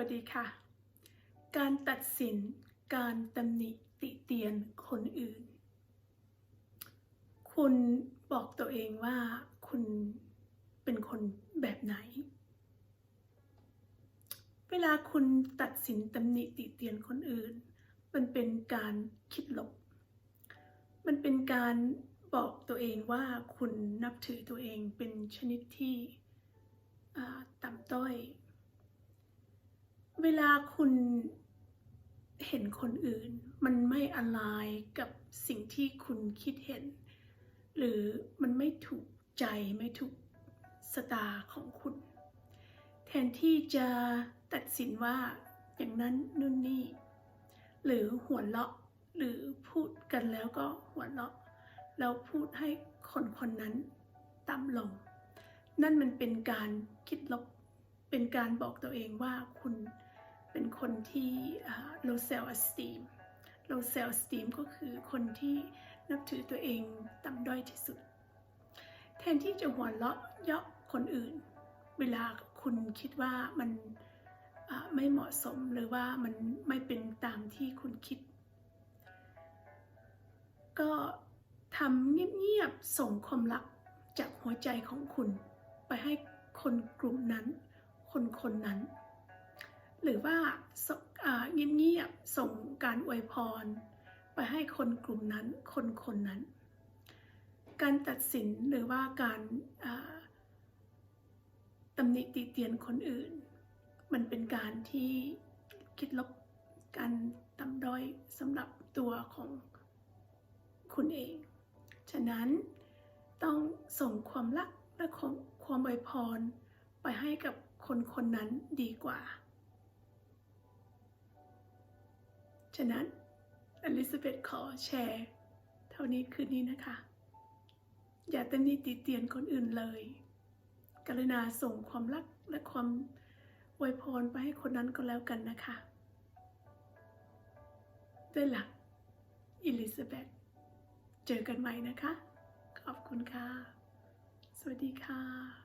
วัสดีค่ะ การตัดสินการตำหนิติเตียนคนอื่น คุณบอกตัวเองว่าคุณเป็นคนแบบไหน เวลาคุณตัดสินตำหนิติเตียนคนอื่น มันเป็นการคิดลบ มันเป็นการบอกตัวเองว่าคุณนับถือตัวเองเป็นชนิดที่ต่ำต้อย เวลาคุณเห็นคนอื่น มันไม่อะไรกับสิ่งที่คุณคิดเห็น หรือมันไม่ถูกใจไม่ถูกสตาของคุณ แทนที่จะตัดสินว่าอย่างนั้นนู่นนี่ หรือหัวเราะหรือพูดกันแล้วก็หัวเราะแล้วพูดให้คนคนนั้นต่ำลง นั่นมันเป็นการคิดลบเป็นการบอกตัวเองว่าคุณ เป็นคนที่ low self esteem low self esteem ก็คือคนที่นับถือตัวเองต่ำด้อยที่สุด แทนที่จะหัวเราะเยาะคนอื่น เวลาคุณคิดว่ามันไม่เหมาะสมหรือว่ามันไม่เป็นตามที่คุณคิด ก็ทำเงียบๆส่งความรักจากหัวใจของคุณ ไปให้คนกลุ่มนั้น คนคนนั้น หรือว่าเงียบๆส่งการอวยพร ไปให้คนกลุ่มนั้นคนคนนั้น การตัดสินหรือว่าการตำหนิติเตียนคนอื่น มันเป็นการที่คิดลบการต่ำด้อยสำหรับตัวของคุณเอง ฉะนั้นต้องส่งความรักและความอวยพร ไปให้กับคนคนนั้นดีกว่า ฉะนั้นอลิซาเบธขอแชร์ เท่านี้คืนนี้นะคะ อย่าตำหนิติเตียนคนอื่นเลย กรุณาส่งความรักและความอวยพรไปให้คนนั้นก็แล้วกันนะคะ ด้วยหลักอลิซาเบธเจอกันใหม่นะคะ ขอบคุณค่ะ สวัสดีค่ะ